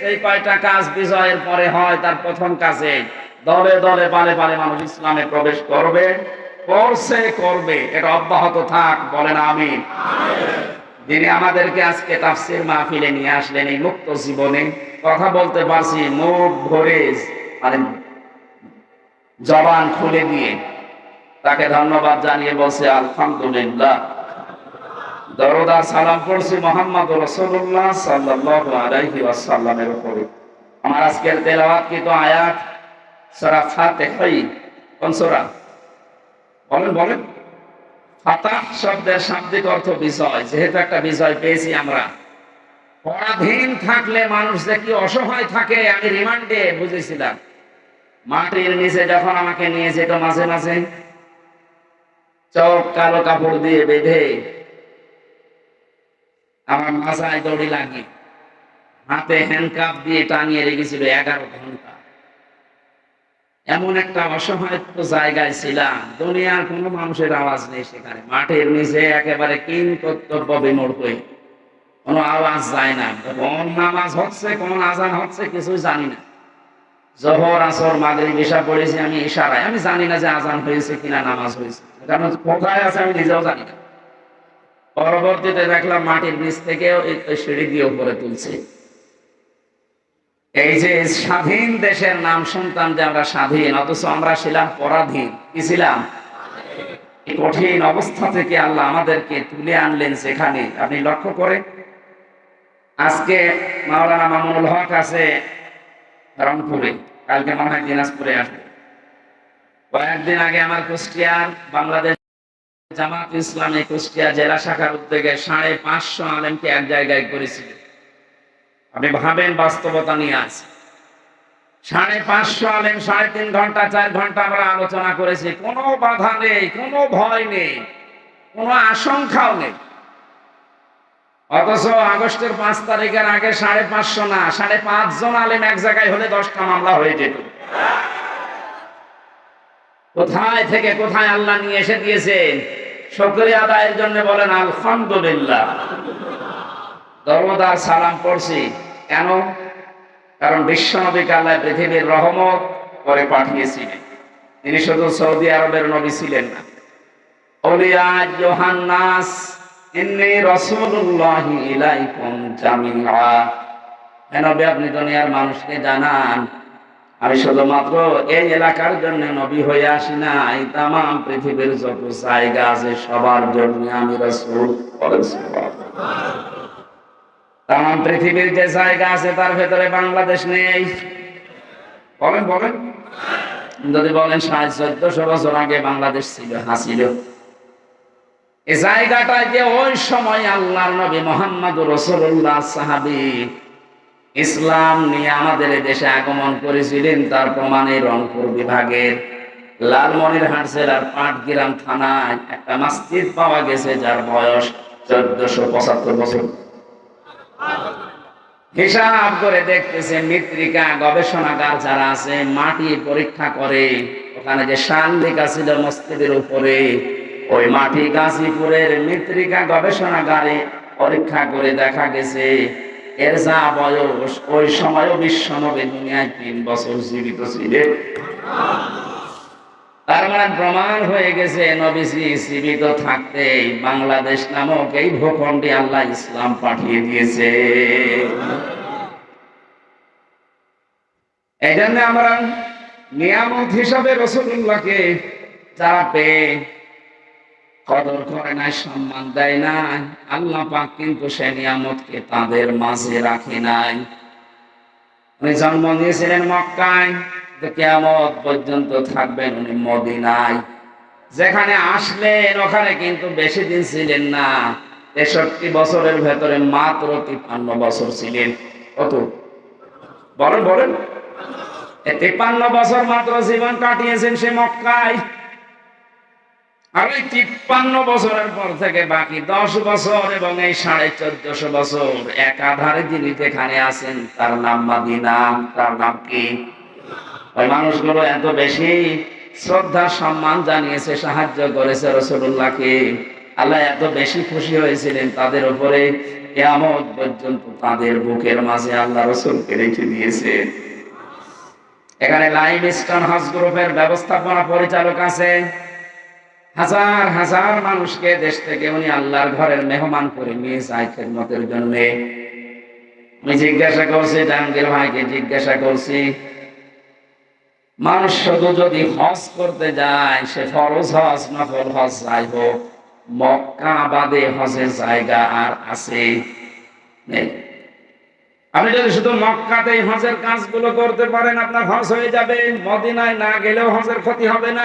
সেই কয়টা কাজ বিজয়ের পরে হয় তার প্রথম কাজে দলে দলে পালে পালে মানুষ ইসলামে প্রবেশ করবে, করছে, করবে। এটা অব্যাহত থাক, বলেন আমি যিনি আমাদেরকে আজকে তাফসির মাহফিলে নিয়ে আসলেন এই মুক্ত জীবনে, কথা বলতে পারছি মুখ ভরে মানে জবান খুলে দিয়ে, তাকে ধন্যবাদ জানিয়ে বলছে, আলহামদুলিল্লাহ। দরদা সালাম পড়ছি মোহাম্মদ রসুল্লাহ সাল্লাল্লাহু আলাইহি ওয়াসাল্লামের উপরে। আমার আজকের তেলাওয়াত কিন্তু আয়াত? সূরা ফাতিহাই, কোন সূরা? বলেন বলেন। ফাতাহ শব্দের শাব্দিক অর্থ বিজয়, যেহেতু একটা বিজয় পেয়েছি আমরা। পরাধীন থাকলে মানুষ যে কি অসহায় থাকে, আমি রিমান্ডে বুঝেছিলাম। মাটির নিচে যখন আমাকে নিয়ে যেত মাঝে মাঝে, চোখ কালো কাপড় দিয়ে বেঁধে আমার মাথায় দড়ি লাগিয়ে, হাতে হ্যান্ডকাপ দিয়ে টাঙিয়ে রেখেছিল এগারো ঘণ্টা। এমন একটা অসহায় জায়গায় ছিলাম, দুনিয়ার কোনো মানুষের আওয়াজ নেই সেখানে। মাঠের নিচে একেবারে কিন কর্তব্য বিমূর্ত কোনো আওয়াজ যায় না। কোন নামাজ হচ্ছে, কোন আজান হচ্ছে, কিছুই জানি না। জহর, আসর মাগরি বিষা পড়েছি আমি ইশারায়। আমি জানি না যে আজান হয়েছে কিনা, নামাজ হয়েছে কারণ কোথায় আছে আমি নিজেও জানি না। পরবর্তীতে দেখলাম মাটির নিচ থেকে সিঁড়ি দিয়ে উপরে তুলছে। এই যে স্বাধীন দেশের নাম শুনতাম যে আমরা স্বাধীন, অথচ আমরা ছিলাম পরাধীন। কি ছিলাম? কঠিন অবস্থা থেকে আল্লাহ আমাদেরকে তুলে আনলেন সেখানে। আপনি লক্ষ্য করে আজকে মাওলানা মামুনুল হক আছে রংপুরে, কালকে মনে হয় দিনাজপুরে আসবে। কয়েকদিন আগে আমার কুষ্টিয়ার বাংলাদেশ জামাত ইসলামী কুষ্টিয়া জেলা শাখার উদ্যোগে সাড়ে পাঁচশো আলেমকে এক জায়গায় করেছিল। আপনি ভাবেন বাস্তবতা নিয়ে আছে। সাড়ে পাঁচশো আলেম সাড়ে তিন ঘণ্টা, চার ঘণ্টা আমরা আলোচনা করেছি। কোনো বাধা নেই, কোনো ভয় নেই, কোনো আশঙ্কাও নেই। অথচ আগস্টের পাঁচ তারিখের আগে সাড়ে পাঁচশো না, সাড়ে পাঁচজন আলেম এক জায়গায় হলে দশটা মামলা হয়ে যেত। কোথায় থেকে কোথায় আল্লাহ নিয়ে এসে দিয়েছেন? শুকরিয়া আদায়ের জন্য বলেন, আলহামদুলিল্লাহ। দরদার সালাম পড়ছি। কেন? কারণ বিশ্বনবীকে আল্লাহ পৃথিবীর রহমত করে পাঠিয়েছিলেন তিনি শুধু সৌদি আরবের নবী ছিলেন না। আপনি দুনিয়ার মানুষকে জানান আমি শুধুমাত্র এই এলাকার জন্য নবী হয়ে আসি না এই তাম পৃথিবীর যত জায়গা আছে সবার জন্য আমি রসুল তাম পৃথিবীর যে জায়গা আছে তার ভেতরে বাংলাদেশ নেই। বলেন বলেন। যদি বলেন সাড়ে চোদ্দশো বছর আগে বাংলাদেশ ছিল হাসিল এই জায়গাটা যে ওই সময় আল্লাহর নবী মোহাম্মদ রসুল্লাহ সাহাবি ইসলাম নিয়ে আমাদের দেশে আগমন করেছিলেন, তার প্রমাণে রংপুর বিভাগের। লালমনিরহাট জেলার পাটগ্রাম থানায় একটা মসজিদ পাওয়া গেছে, যার বয়স চোদ্দশো পঁচাত্তর বছর। হিসাব করে দেখতেছে মৃত্তিকা গবেষণাগার যারা আছে, মাটি পরীক্ষা করে। ওখানে যে শান লেখা ছিল মসজিদের উপরে, ওই মাটি গাজীপুরের মৃত্তিকা গবেষণাগারে পরীক্ষা করে দেখা গেছে। এর যা বয়স, ওই সময়ও বিশ্ব নবী দুনিয়ায় তিন বছর জীবিত ছিলেন। তার মানে প্রমাণ হয়ে গেছে, নবীজি জীবিত থাকতে বাংলাদেশ নামক এই ভূখণ্ডে আল্লাহ ইসলাম পাঠিয়ে দিয়েছে। এই জন্য আমরা নিয়ামত হিসাবে রসুল্লাহকে পেয়ে কদর করে নাই, সম্মান দেয় নাই। আল্লাহ পাক কিন্তু সে নিয়ামতকে তাদের মাঝে রাখে নাই। উনি জন্ম নিয়েছিলেন মক্কায় কেমত পর্যন্ত থাকবেন উনি মদিনায়। যেখানে আসলেন, ওখানে কিন্তু বেশি দিন ছিলেন না। তেষট্টি বছরের ভেতরে মাত্র তিপ্পান্ন বছর ছিলেন। কত? বলেন বলেন। তিপ্পান্ন বছর মাত্র জীবন কাটিয়েছেন সে মক্কায়। আর ওই তিপ্পান্ন বছরের পর থেকে বাকি দশ বছর এবং এই সাড়ে চোদ্দশো বছর একাধারে যিনি যেখানে আছেন, তার নাম মাদিনা, তার নাম কি? ওই মানুষগুলো এত বেশি শ্রদ্ধা, সম্মান জানিয়েছে, সাহায্য করেছে রসুল্লাহকে। আল্লাহ এত বেশি খুশি হয়েছিলেন তাদের উপরে, কেয়ামত পর্যন্ত তাদের বুকের মাঝে আল্লাহ রসুলকে রেখে দিয়েছে। এখানে লাইভ স্টোন হজ গ্রুপের ব্যবস্থাপনা পরিচালক আছে। হাজার হাজার মানুষকে দেশ থেকে উনি আল্লাহর ঘরের মেহমান করে নিয়ে যায় খেদমতের জন্য। আমি জিজ্ঞাসা করছি, জাহাঙ্গীর ভাইকে জিজ্ঞাসা করছি, মানুষ শুধু যদি হজ করতে যায়, সে ফরজ হজ নফল হজ, যাই হোক, মক্কা বাদে হজের জায়গা আর আছে আপনি যদি শুধু মক্কাতেই হজের কাজগুলো করতে পারেন, আপনার হজ হয়ে যাবে। মদিনায় না গেলেও হজের ক্ষতি হবে না।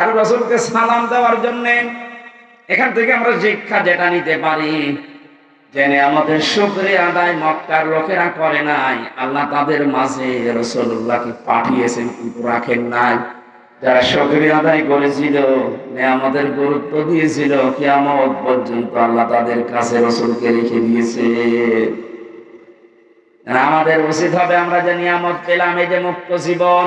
আর রসুলকে সালাম দেওয়ার জন্য এখান থেকে আমরা শিক্ষা যেটা নিতে পারি, জেনে আমাদের শুক্রিয়া আদায় মক্কার লোকেরা করে নাই। আল্লাহ তাদের মাঝে রসুল্লাহকে পাঠিয়েছেন, কিন্তু রাখেন নাই। যারা শুক্রিয়া আদায় করেছিল আমাদের গুরুত্ব দিয়েছিল, কিয়ামত পর্যন্ত আল্লাহ তাদের কাছে রসুলকে রেখে দিয়েছে। আমাদের উচিত হবে আমরা যে নিয়ামত পেলাম, এই যে মুক্ত জীবন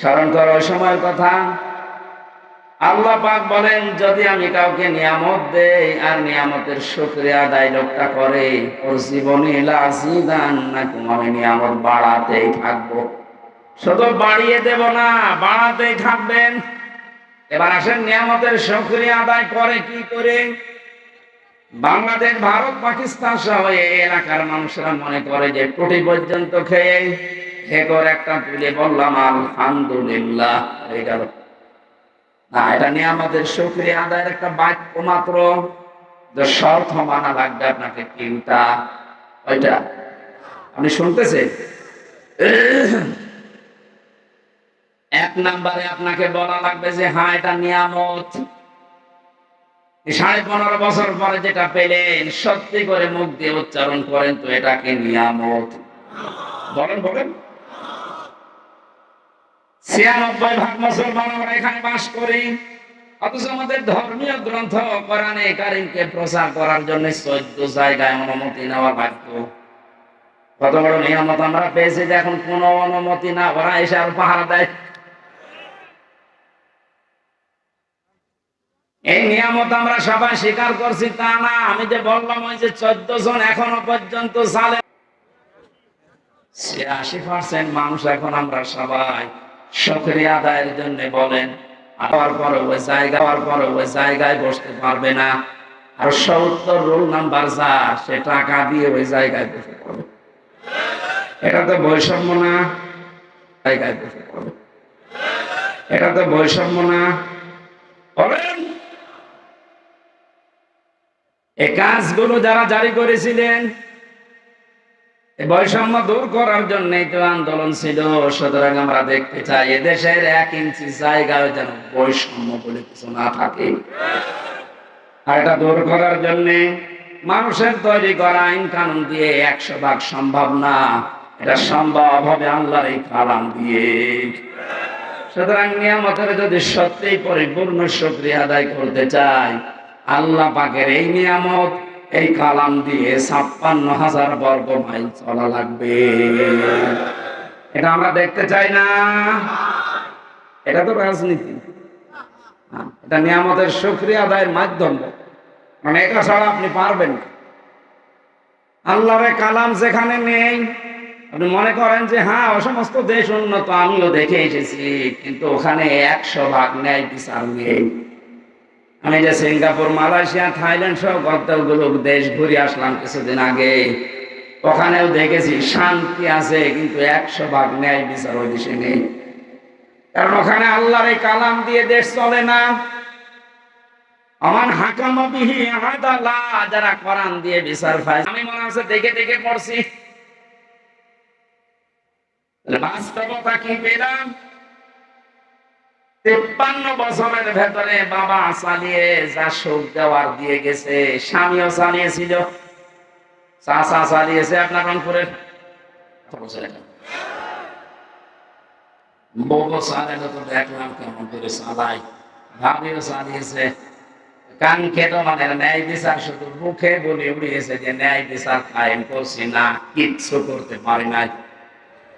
স্মরণ করো ওই সময়ের কথা। আল্লাহ পাক বলেন, যদি আমি কাউকে নিয়ামত দেই আর নিয়ামতের শুকরিয়া আদায় লোকটা করে, ওর জীবনে লাসিদান না আমি নিয়ামত বাড়াতেই থাকব? শুধু বাড়িয়ে দেব না, বাড়াতেই থাকবেন। এবার আসেন, নিয়ামতের শুকরিয়া আদায় করে কি করে? বাংলাদেশ, ভারত, পাকিস্তান সহ এই এলাকার মানুষরা মনে করে যে কোটি পর্যন্ত খেয়ে খেকর একটা তুলে বললাম, আলহামদুলিল্লাহ। হয়ে গেল না, এটা নিয়ে আমাদের শুক্রিয়া আদায়ের একটা বাক্য মাত্র। মানা লাগবে আপনাকে তিনটা। ওইটা আপনি শুনতেছেন? এক নাম্বারে আপনাকে বলা লাগবে যে হ্যাঁ এটা নিয়ামত। সাড়ে পনেরো বছর পরে যেটা পেলেন, সত্যি করে মুখ দিয়ে উচ্চারণ করেন তো, এটাকে নিয়ামত। বলেন বলেন। ছিয়ানব্বই ভাগ মুসলমান আমরা এখানে বাস করি। অথচ আমাদের ধর্মীয় গ্রন্থ, কোরআনে কারিমকে প্রচার করার জন্য চোদ্দ জায়গায় অনুমতি নেওয়া বাধ্য। কত বড় নিয়ামত আমরা পেয়েছি যে এখন কোন অনুমতি না, ওরা এসে আর পাহারা দেয়। এই নিয়ামত আমরা সবাই স্বীকার করছি, তা না, আমি যে বললাম ওই যে চোদ্দ জন এখনও পর্যন্ত সালে ছিয়াশি পার্সেন্ট মানুষ এখন আমরা সবাই আদায়ের জন্য বলেন, আবার ওই জায়গা, আবার ওই জায়গায় বসতে পারবে না। আর সত্তর রোল নাম্বার যা, সে টাকা দিয়ে ওই জায়গায় বসে পড়বে। এটা তো বৈষম্য না। জায়গায় বসে পড়বে। এটা তো বৈষম্য না। বলেন এই কাজগুলো যারা জারি করেছিলেন বৈষম্য দূর করার জন্য তো আন্দোলন ছিল। সুতরাং আমরা দেখতে চাই, এদেশের এক ইঞ্চি জায়গায় যেন বৈষম্য বলে কিছু না থাকে। এটা দূর করার জন্য মানুষের তৈরি করা আইন কানুন দিয়ে একশো ভাগ সম্ভব না। এটা সম্ভব হবে আল্লাহর এই কালাম দিয়ে। সুতরাং নিয়ামতের যদি সত্যিই পরিপূর্ণ শুক্রিয়া আদায় করতে চাই, আল্লাহ পাকের এই নিয়ামত এই কালাম দিয়ে ছাপ্পান্ন হাজার বর্গ মাইল চলা লাগবে। এটা আমরা দেখতে চাই না। এটা তো রাজনীতি। হ্যাঁ, এটা নিয়ামতের সুক্রিয়া আদায়ের মাধ্যম। মানে এটা ছাড়া আপনি পারবেন আল্লাহরে কালাম যেখানে নেই আপনি মনে করেন যে হ্যাঁ ও সমস্ত দেশ উন্নত আমিও দেখে এসেছি কিন্তু ওখানে একশো ভাগ ন্যায় বিচার নেই। আমি যে সিঙ্গাপুর, মালয়েশিয়া, থাইল্যান্ড সহ কতগুলো দেশ ঘুরে আসলাম কিছুদিন আগে। ওখানেও দেখেছি শান্তি আছে, কিন্তু একশো ভাগ ন্যায় বিচার ওই দেশে নেই। কারণ ওখানে আল্লাহর এই কালাম দিয়ে দেশ চলে না। আমার হাকামা বিহি যারা কোরআন দিয়ে বিচার পায়। আমি মনে হচ্ছে দেখে দেখে পড়ছি। বাস্তবতা কি পেলাম? তেপ্পান্ন বছরের ভেতরে বাবা চালিয়ে যা সুখ দেওয়ার দিয়ে গেছে, স্বামীও চালিয়েছিল। চাষা চালিয়েছে আপনার রংপুরের দেখলাম কেমন করে ভাবিও চালিয়েছে। খেত মানে ন্যায় বিচার, শুধু মুখে বলে উড়িয়েছে যে ন্যায় বিচার কায়েম করছি না, কিচ্ছু করতে পারি নাই।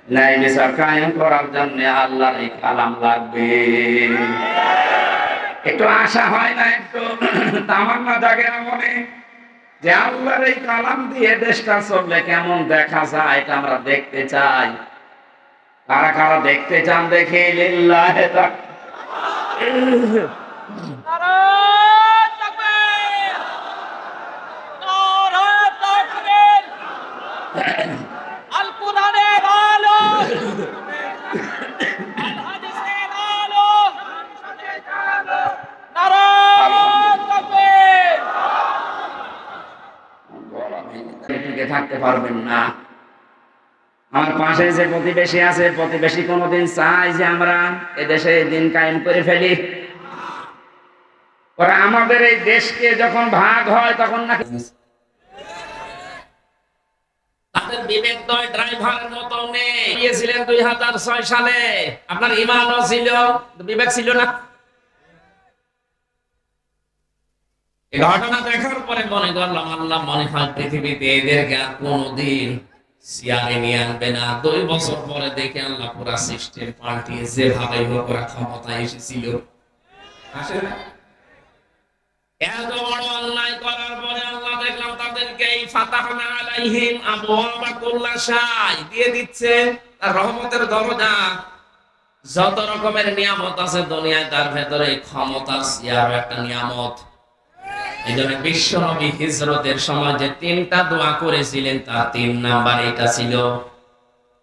ন্যায় বিচার কায়েম করার জন্য আল্লাহর এই কালাম লাগবে। একটু আশা হয় না একটু। তামান্না জাগে মনে যে আল্লাহর এই কালাম দিয়ে দেশটা চললে কেমন দেখা যায় এটা আমরা দেখতে চাই। কারা কারা দেখতে চান দেখে লিল্লাহে তাক- থাকতে পারবেন না। আমার পাশে যে প্রতিবেশী আছে, প্রতিবেশী কোনোদিন চাই যে আমরা এদেশে দিন কায়েম করে ফেলি। ওরা আমাদের এই দেশকে যখন ভাগ হয়, তখন নাকি বিবেক নয় ড্রাইভারের মতো নেই। গিয়েছিলেন দুই হাজার ছয় সালে। আপনার ইমানও ছিল, বিবেক ছিল না এই ঘটনা দেখার পরে মনে করলাম, আল্লাহ মনে হয় পৃথিবীতে এদেরকে আর কোনোদিন সিয়ারে নিয়ে আনবে না। দুই বছর পরে দেখে আল্লাহ পুরা সিস্টেম পাল্টিয়ে যেভাবে হোক ওরা ক্ষমতায় এসেছিল। রহমতের দরজা। যত রকমের নিয়ামত আছে দুনিয়ায়, তার ভেতরে সিয়ার একটা নিয়ামত। এই জন্য বিশ্ব নবী হিজরতের সময় যে তিনটা দোয়া করেছিলেন, তার তিন নাম্বার এটা ছিল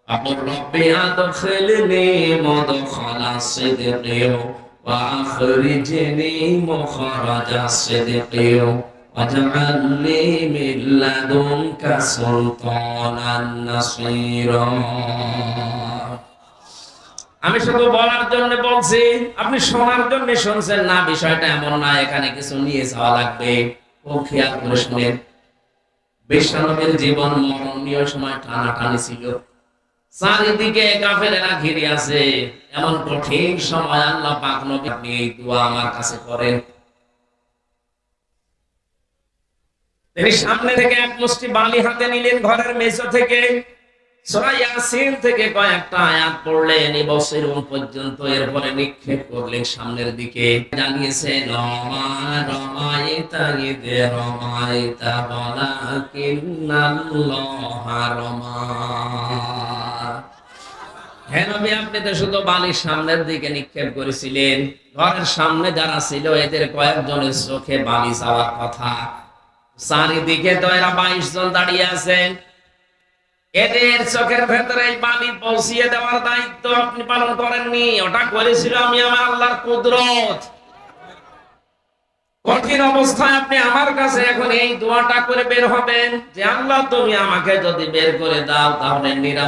আবু রব্বি আদখিলনি মুদখালা সিদকি ওয়া আখরিজনি মুখরাজা সিদকি ওয়াজআলনি মিন লাদুনকা সুলতানান নাসীরা। আমি শুধু বলার জন্য বলছি, আপনি শোনার জন্য শুনছেন না, বিষয়টা এমন না, এখানে কিছু নিয়ে যাওয়া লাগবে। বিশ্বনবীর জীবন মরণ নিয়ে সময় টানাটানি ছিল। চারিদিকে ঘিরে আছে। এমন কঠিন সময় আল্লাহ আপনি এই দোয়া আমার কাছে করেন। তিনি সামনে থেকে এক মুষ্টি বালি হাতে নিলেন ঘরের মেঝো থেকে। নিক্ষেপ করলেন সামনের দিকে। হ্যাঁ নবী, আপনি তো শুধু বালির সামনের দিকে নিক্ষেপ করেছিলেন। ঘরের সামনে যারা ছিল, এদের কয়েকজনের চোখে বালি যাওয়ার কথা। চারিদিকে তো এরা বাইশ জন দাঁড়িয়ে আছেন। এদের চোখের ভেতরে এই পানি পৌঁছিয়ে দেওয়ার দায়িত্ব আপনি পালন করেননি। ওটা করেছিল আমি আমার আল্লাহর কুদরত। কঠিন অবস্থায় আপনি আমার কাছে এখন এই দোয়াটা করে বের হবেন যে, আল্লাহ, তুমি আমাকে যদি বের করে দাও তাহলে নিরাপদ